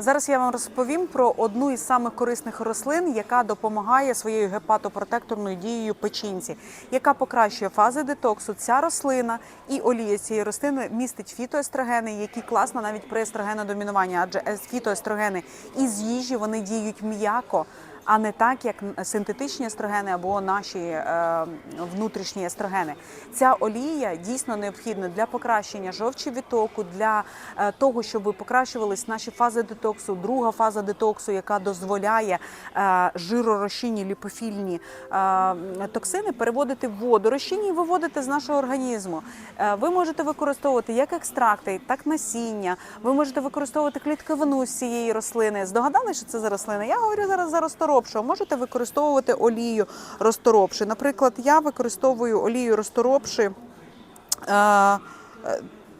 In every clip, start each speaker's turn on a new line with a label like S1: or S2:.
S1: Зараз я вам розповім про одну із самих корисних рослин, яка допомагає своєю гепатопротекторною дією печінці, яка покращує фази детоксу. Ця рослина і олія цієї рослини містить фітоестрогени, які класно навіть при естрогенодомінуванні, адже фітоестрогени із їжі вони діють м'яко. А не так, як синтетичні естрогени або наші е, внутрішні естрогени. Ця олія дійсно необхідна для покращення жовчовідтоку, для е, того, щоб покращувались наші фази детоксу. Друга фаза детоксу, яка дозволяє е, жиророзчинні ліпофільні токсини переводити в воду, розчинні і виводити з нашого організму. Ви можете використовувати як екстракти, так насіння. Ви можете використовувати клітковину з цієї рослини. Здогадали, що це за рослина? Я говорю зараз за розторопшу. Можете використовувати олію розторопши. Наприклад, я використовую олію розторопши.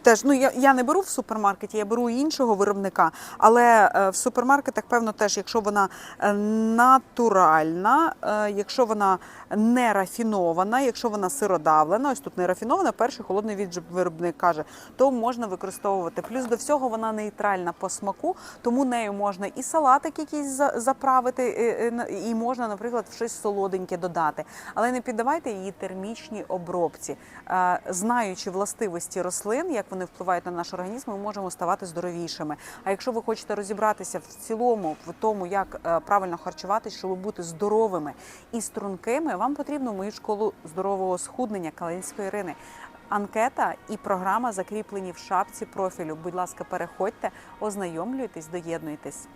S1: Теж ну я, я не беру в супермаркеті, я беру іншого виробника. Але е, в супермаркетах, певно, теж, якщо вона е, натуральна, е, якщо вона не рафінована, якщо вона сиродавлена, ось тут не рафінована, перший холодний від виробник каже, то можна використовувати. Плюс до всього вона нейтральна по смаку, тому нею можна і салатик якийсь за- заправити, і можна, наприклад, в щось солоденьке додати. Але не піддавайте її термічній обробці. Знаючи властивості рослин, як вони впливають на наш організм, ми можемо ставати здоровішими. А якщо ви хочете розібратися в цілому в тому, як е, правильно харчуватись, щоб бути здоровими і стрункими, вам потрібно мою школу здорового схуднення Калинської Ірини. Анкета і програма закріплені в шапці профілю. Будь ласка, переходьте, ознайомлюйтесь, доєднуйтесь.